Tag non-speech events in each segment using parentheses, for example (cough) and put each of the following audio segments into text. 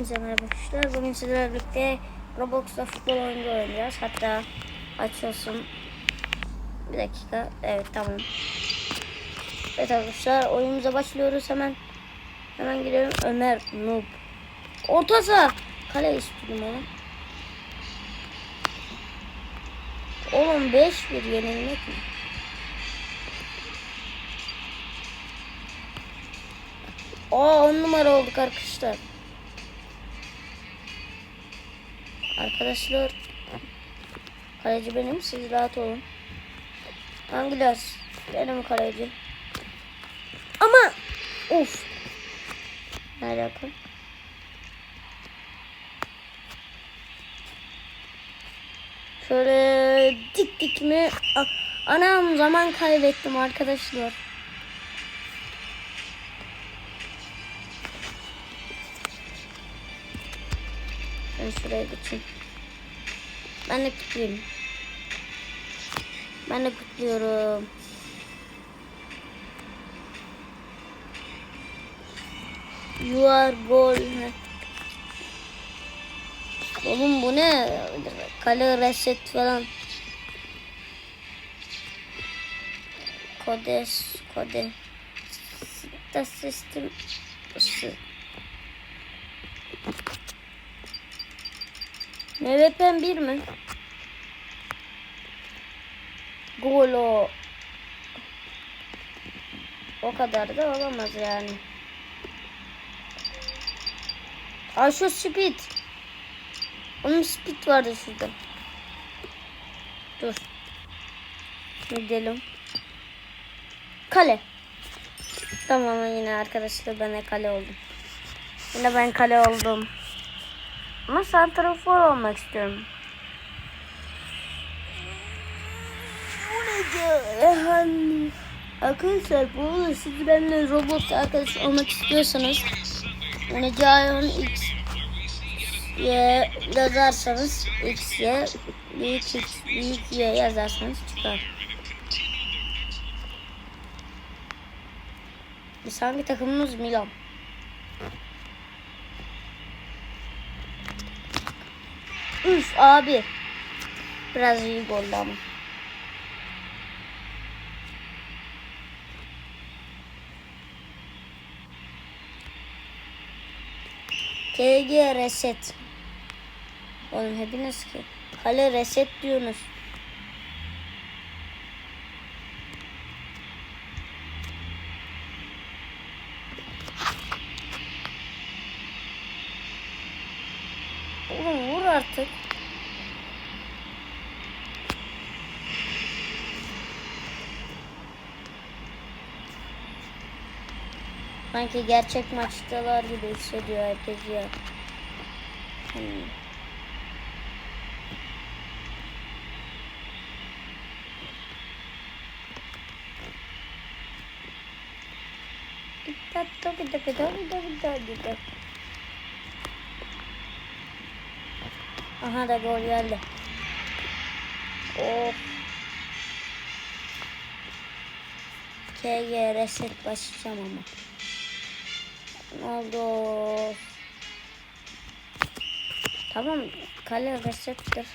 Merhaba arkadaşlar. Bugün sizlerle birlikte Roblox'ta futbol oyunu oynayacağız. Hatta açılsın. Bir dakika. Evet tamam. Evet arkadaşlar oyunumuza başlıyoruz hemen. Hemen girelim. Ömer Noob. Orta saha. Kale istedim onu. Oğlum 5-1 yenilmek mi? Aa 10 numara olduk arkadaşlar. Arkadaşlar kaleci benim siz rahat olun. Angilas benim kaleci. Ama uf. Ne alaka? Şöyle dik dik mi? Anam zaman kaybettim arkadaşlar. Ben şuraya geçeyim. Ben de kutlayayım. Ben de kutluyorum. You are goal. Oğlum bu ne? Kale reset falan. Kodes, kode. Sita sistem. MVP'm bir mi? Gol o. Kadar da olamaz yani. Aa şu speed. Onun speed vardı şurada. Dur. Gidelim. Kale. Tamam yine arkadaşlar ben kale oldum. Yine ben kale oldum. Ama santrafor olmak istiyorum. Yani? Arkadaşlar bu arada siz benimle Roblox arkadaş olmak istiyorsanız yani Cayon X Y yazarsanız X Y büyük X büyük Y yazarsanız çıkar. Biz hangi takımımız Milan? Üf abi. Biraz iyi goldü ama. KG reset. Oğlum hepiniz ki. Kale reset diyorsunuz. Oğlum vur artık. Sanki gerçek maçtalar gibi hissediyor herkes ya. Hmm. Aha da gol geldi. Of. KG reset başlayacağım ama. Oldu? Tamam kale resettir.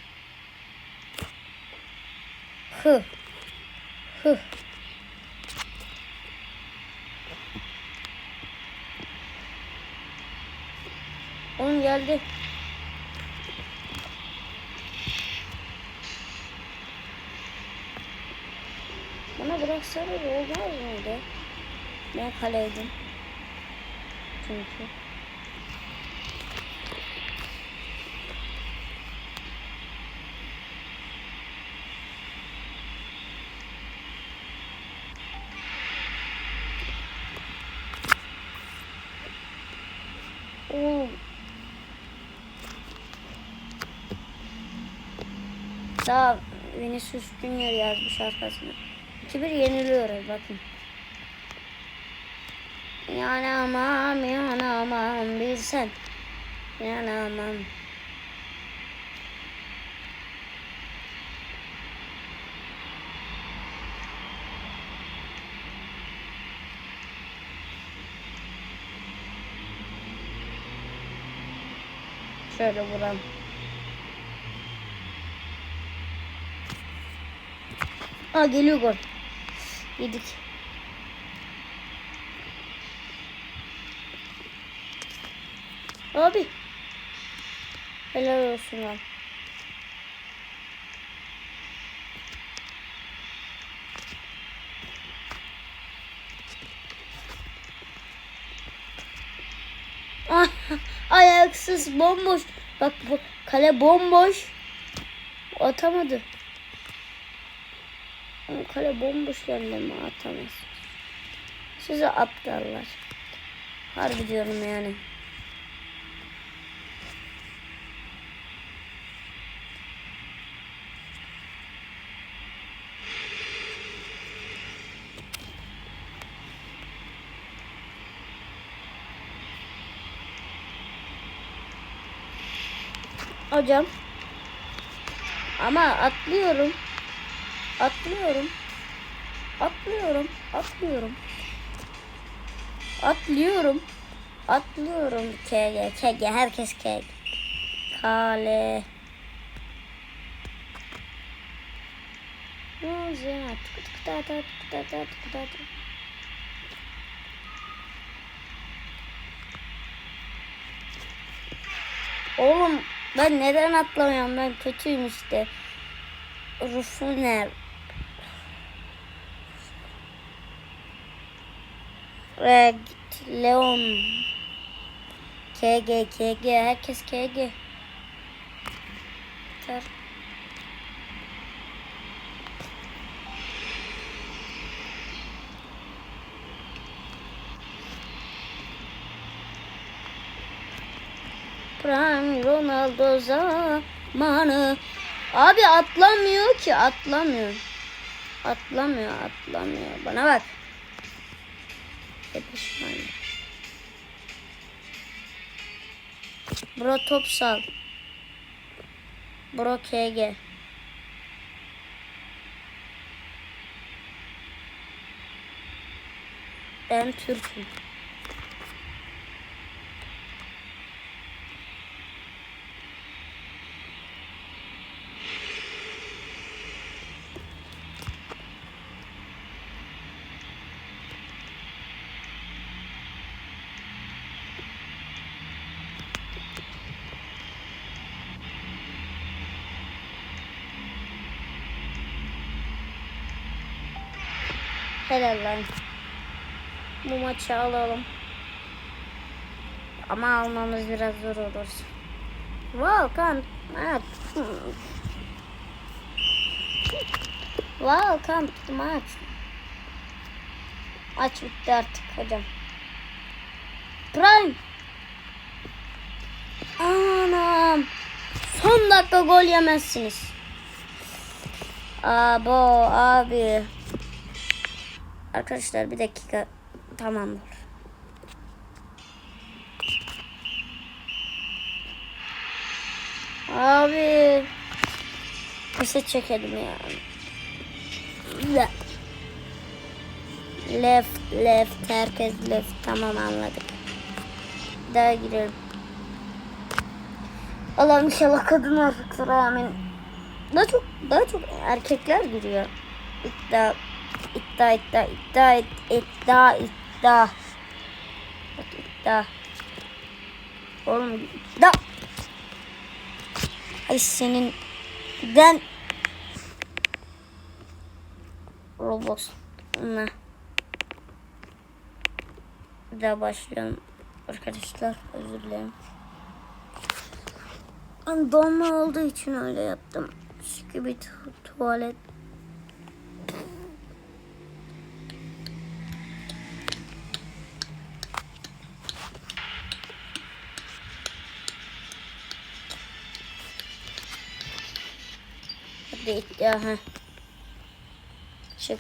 Hı. Hı. Onun geldi. Bana bıraksana olmaz mıydı? Ben kaleydim. Çünkü. Oo. Daha Vinicius Junior yazmış arkasına. 2-1 yeniliyoruz bakın. Yanamam yanamam bilsen. Yanamam. Şöyle vuralım. Aa geliyor gol. Yedik. Abi. Helal olsun lan. Ah, ayaksız bomboş. Bak bu kale bomboş. Atamadı. Ama Kale bomboş ama atamaz. Size aptallar. Harbi diyorum yani. Hocam. Ama atlıyorum. Atlıyorum. Atlıyorum. Atlıyorum. Atlıyorum. Atlıyorum. KG. KG. Herkes KG. Kale. Ta ta. Oğlum ben neden atlamıyorum? Ben kötüyüm işte. Rufuner. Reg, Leon. KG, KG. Herkes KG. Yeter. Prime Ronaldo zamanı. Abi atlamıyor ki atlamıyor. Atlamıyor atlamıyor. Bana bak. Bro top sal. Bro KG. Ben Türk'üm. Helal lan. Bu maçı alalım. Ama almamız biraz zor olur. Welcome. Welcome to. Maç bitti artık hocam. Prime. Anam. Son dakika gol yemezsiniz. Abo abi. Arkadaşlar bir dakika tamamdır. Abi kısa çekelim ya. Le- Left left herkes left tamam anladık. Daha girelim. Allah'ım inşallah kadın erkekler amin. Daha çok daha çok erkekler giriyor. İddia iddia iddia iddia id- iddia iddia. Bak iddia. Oğlum iddia. Ay senin ben Roblox ne daha başlıyorum. Arkadaşlar özür dilerim. Donma olduğu için öyle yaptım. Çünkü bir tu- tuvalet Hadi iddia ha. Çık.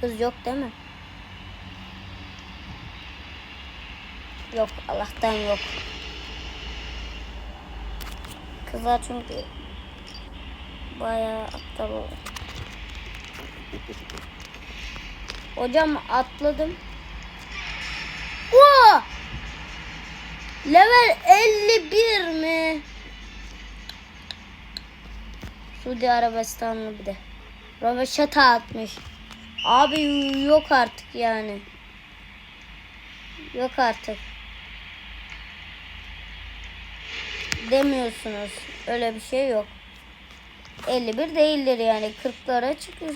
Kız yok değil mi? Yok Allah'tan yok. Kızlar çünkü bayağı aptal olur. Hocam atladım. Level 51 mi? Suudi Arabistanlı bir de. Röveşata atmış. Abi yok artık yani. Yok artık. Demiyorsunuz. Öyle bir şey yok. 51 değildir yani. 40'lara çıkıyor.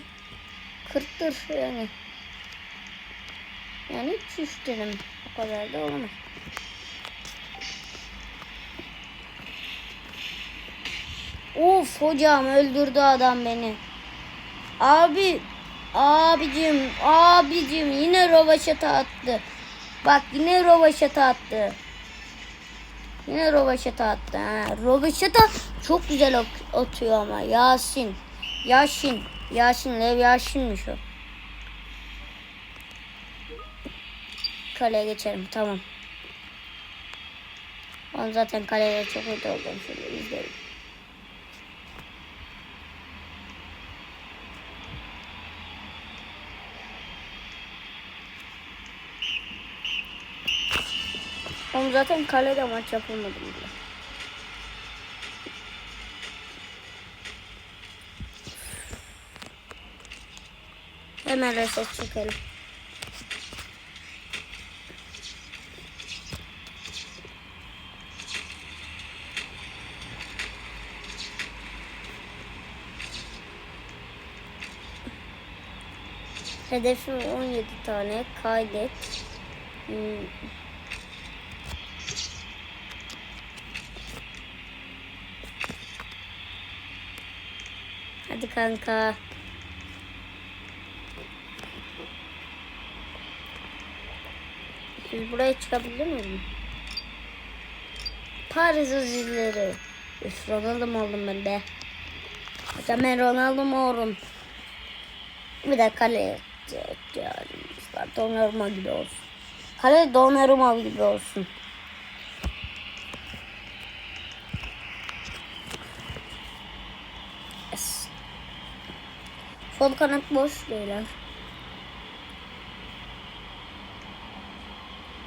40'tır yani. Yani 3 dedim. O kadar da olamaz. Of hocam öldürdü adam beni. Abi abicim abicim yine rovaşata attı. Bak yine rovaşata attı. Yine rovaşata attı. Ha. Rovaşata çok güzel atıyor ama Yasin. Yasin. Yasin Lev Yasin'miş o. Kaleye geçerim tamam. Ben zaten kalede çok kötü oldum. Şöyle izleyelim. Oğlum zaten kalede maç yapılmadı bile. Hemen reset çekelim. Hedefim 17 tane kaydet. Hmm. Kanka. Siz buraya çıkabilir miyim? Paris zilleri. Üf Ronaldo mu oldum ben de? Hocam ben Ronaldo mu oldum? Bir de kale. Donnarumma gibi olsun. Kale Donnarumma gibi olsun. Sol kanat boş beyler.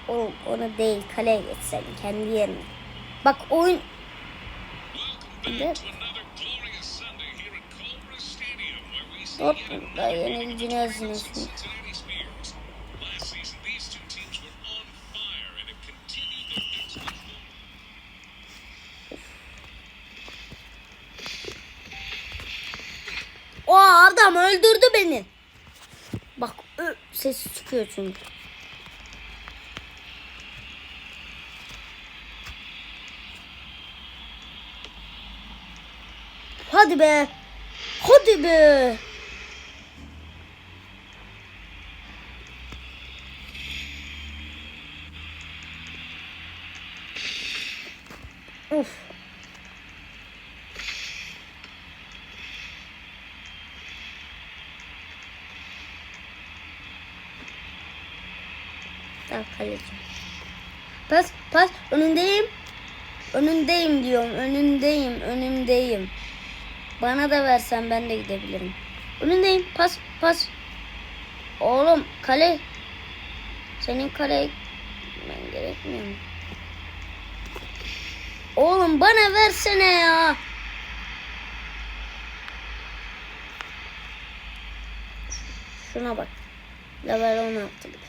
Oğlum ona değil kaleye geçsen kendi yerine. Bak oyun. Dortmund'da yenileceğiniz düşünüyorsun. O adam öldürdü beni. Bak ses çıkıyor çünkü. Hadi be. Hadi be. Kaleci. Pas pas önündeyim. Önündeyim diyorum. Önündeyim. Önündeyim. Bana da versen ben de gidebilirim. Önündeyim. Pas pas. Oğlum kale. Senin kale ben gerekmiyor mu? Oğlum bana versene ya. Şuna bak. Level 16'lık.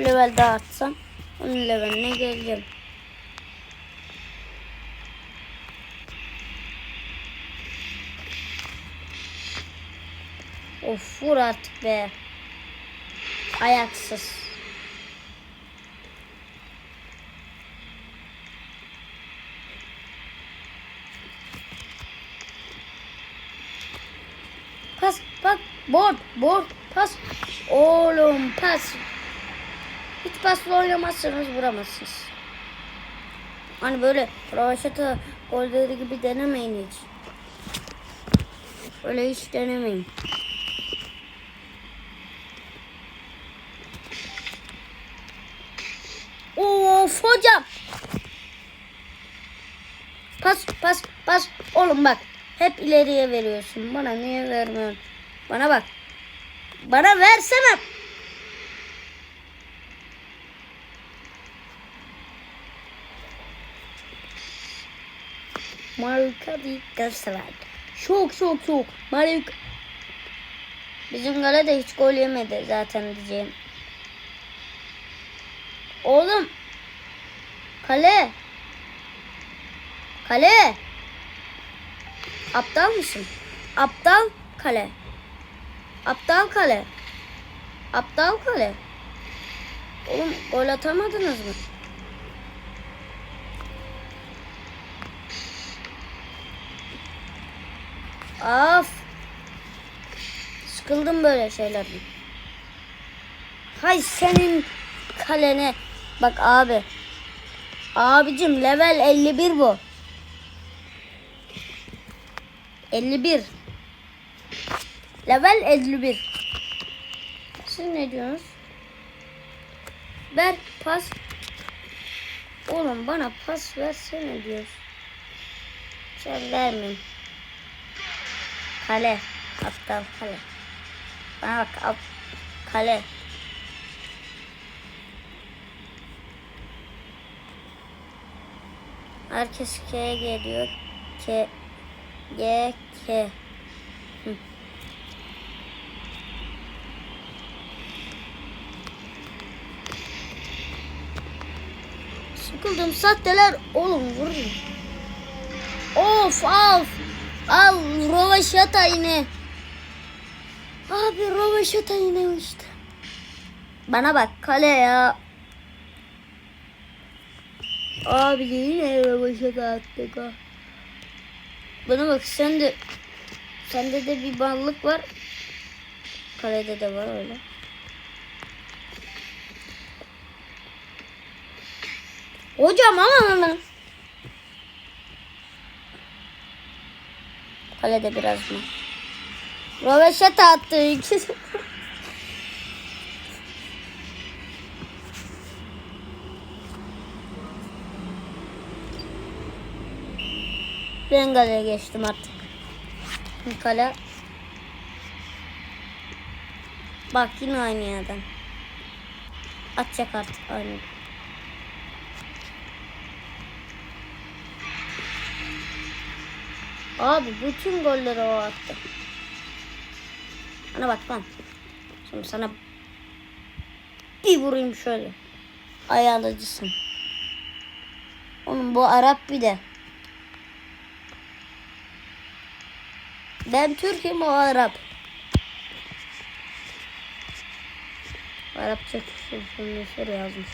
3 level daha atsam 10 leveline geleceğim. Of vur artık be. Ayaksız. Pas bak board board pas. Oğlum pas. Hiç pasla oynamazsanız vuramazsınız. Hani böyle Ravaşata golleri gibi denemeyin hiç. Öyle hiç denemeyin. Of hocam. Pas pas pas. Oğlum bak. Hep ileriye veriyorsun. Bana niye vermiyorsun? Bana bak. Bana versene. Marka bir Galatasaray. Şok şok şok. Marka. Bizim Gala da hiç gol yemedi zaten diyeceğim. Oğlum. Kale. Kale. Aptal mısın? Aptal kale. Aptal kale. Aptal kale. Oğlum gol atamadınız mı? Af. Sıkıldım böyle şeylerden. Hay senin kalene. Bak abi. Abicim level 51 bu. 51. Level 51. Siz ne diyorsunuz? Ver pas. Oğlum bana pas versene diyor. Sen vermeyeyim. Kale. Aptal kale. Bana bak ap, kale. Herkes K'ye geliyor. K. G. K. Hı. Sıkıldım sahteler oğlum vurun. Of of. Al Rovaşata yine. Abi Rovaşata yine işte. Bana bak kale ya. Abi yine Rovaşata attık ha. Bana bak sen de sende de bir ballık var. Kalede de var öyle. Hocam aman aman. Kalede biraz mı? Roveşata attı ikisi. (laughs) Ben kaleye geçtim artık. Kale. Bak yine aynı yerden. Atacak artık aynı. Abi bütün golleri o attı. Bana bak lan. Şimdi sana bir vurayım şöyle. Ayarlıcısın. Oğlum bu Arap bir de. Ben Türk'üm o Arap. Arapça küfür yazmış.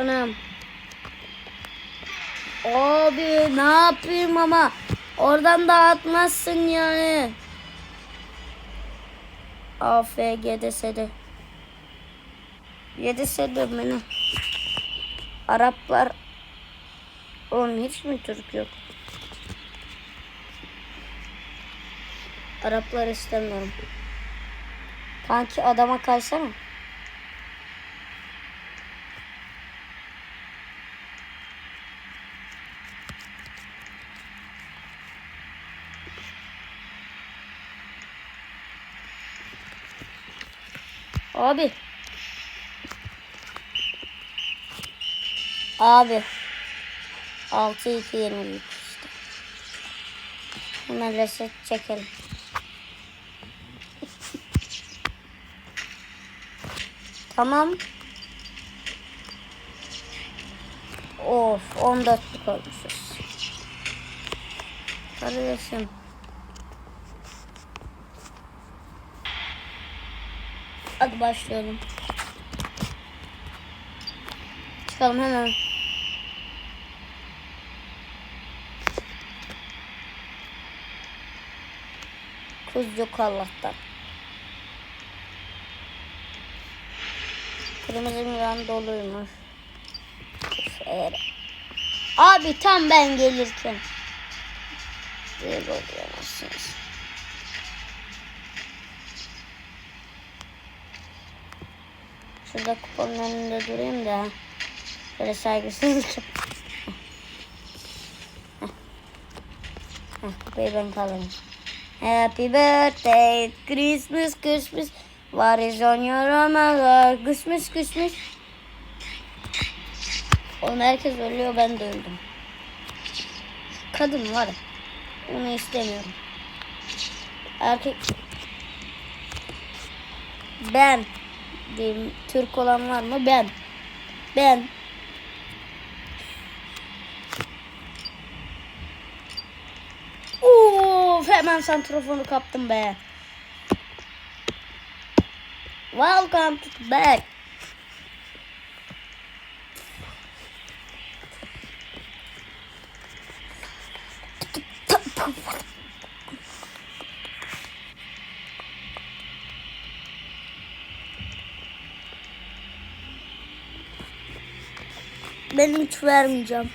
Anam. Abi ne yapayım ama oradan da atmazsın yani. AFG desede. Yedesede beni. Araplar Oğlum hiç mi Türk yok? Araplar istemiyorum. Kanki adama kaysana. Abi. Abi. 6 2 yenildik işte. Hemen reset çekelim. (laughs) tamam. Of 14'lük olmuşuz. Kardeşim. Hadi başlayalım. Çıkalım hemen. Kız yok Allah'tan. Kırmızı miran doluymuş. Eğer- Abi tam ben gelirken. Böyle oluyor nasılsınız? Şurada kuponun önünde durayım da. Böyle saygısızlık (laughs) yap. Kupayı ben kalayım. Happy birthday, Christmas, Christmas. What is on your armor? Christmas, Christmas. Oğlum herkes ölüyor ben de öldüm. Kadın var. Onu istemiyorum. Erkek ben diyeyim Türk olan var mı? Ben. Ben. Of hemen santrofonu kaptım be. Welcome to back. Ben hiç vermeyeceğim.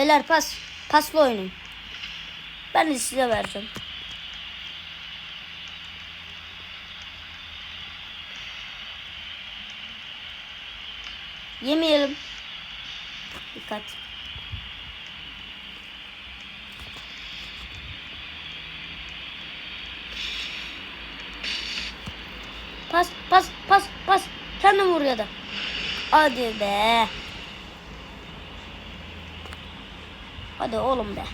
Beyler pas. Pasla oynayın. Ben de size vereceğim. Yemeyelim. Dikkat. Pas, pas, pas, pas. Kendin vur ya da. Hadi be. Hadi oğlum be.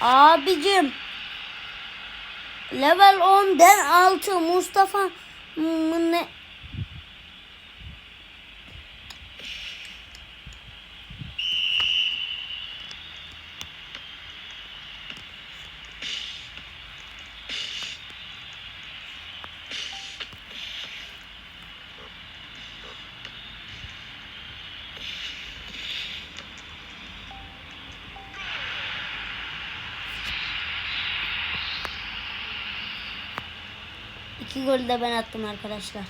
Abicim. Level 10'den 6 Mustafa mı ne? İki golü de ben attım arkadaşlar.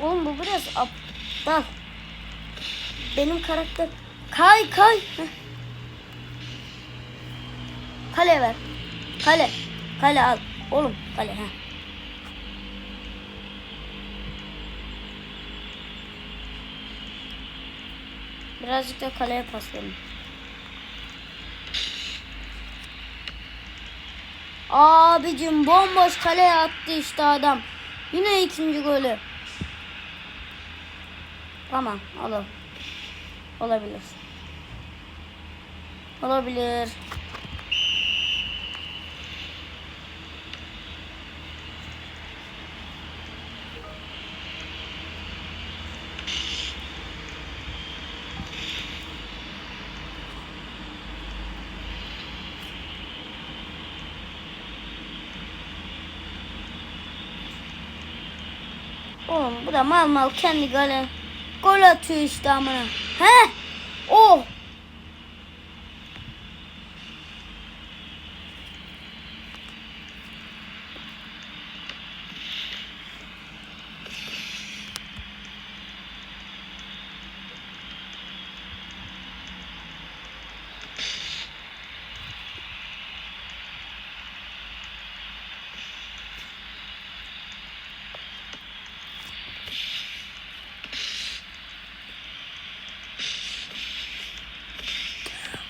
Oğlum bu biraz aptal. Benim karakter... Kay kay. Kale ver. Kale. Kale al. Oğlum kale. Heh. Birazcık da kaleye pas verin. Abicim bomboş kaleye attı işte adam. Yine ikinci golü. Tamam olur. Olabilir. Olabilir. Oğlum bu da mal mal kendi gole gol atıyor işte amına. He? Oh.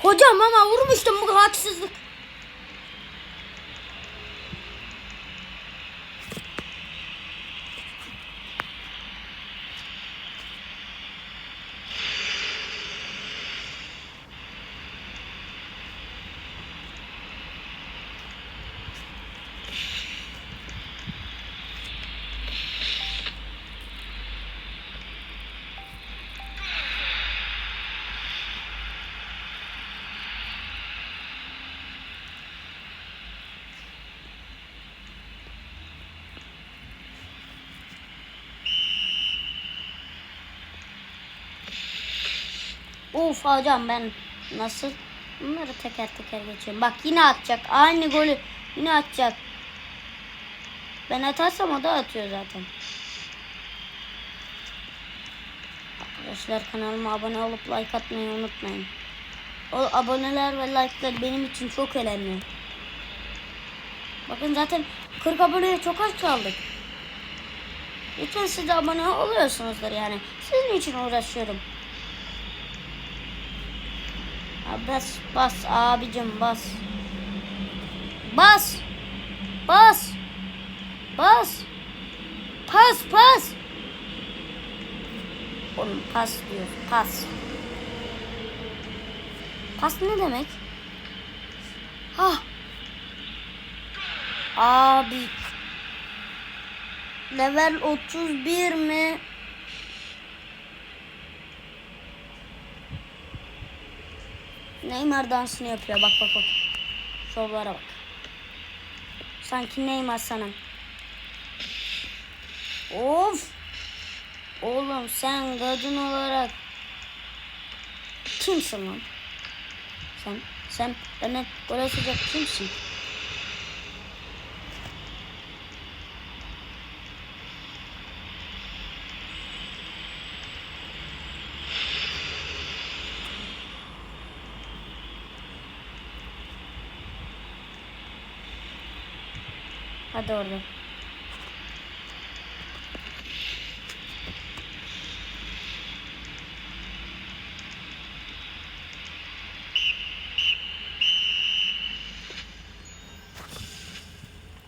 Hocam ama vurmuştum bu haksızlık. Of hocam ben nasıl bunları teker teker geçiyorum. Bak yine atacak. Aynı golü yine atacak. Ben atarsam o da atıyor zaten. Arkadaşlar kanalıma abone olup like atmayı unutmayın. O aboneler ve like'lar benim için çok önemli. Bakın zaten 40 aboneye çok az kaldık. Lütfen siz de abone oluyorsunuzdur yani. Sizin için uğraşıyorum. Abi bas bas abicim bas. Bas. Bas. Bas. Pas pas. Oğlum pas diyor. Pas. Pas ne demek? Ha. Abi. Level 31 mi? Neymar dansını yapıyor. Bak bak bak. Şovlara bak. Sanki Neymar sanım. Of. Oğlum sen kadın olarak kimsin lan? Sen sen bana gol atacak kimsin? Hadi orada.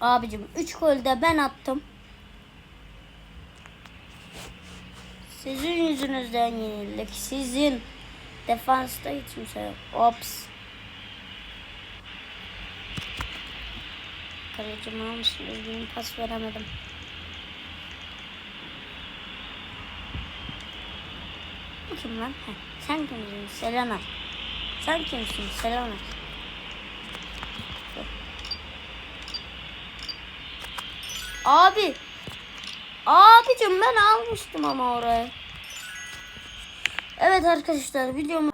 Abicim 3 gol de ben attım. Sizin yüzünüzden yenildik. Sizin defansta hiç kimse yok. Ops. Kalecim almışsın. Üzgünüm pas veremedim. Bu kim lan? Heh, sen kimsin? Selamet. Sen kimsin? Selamet. Abi. Abicim ben almıştım ama orayı. Evet arkadaşlar videomu...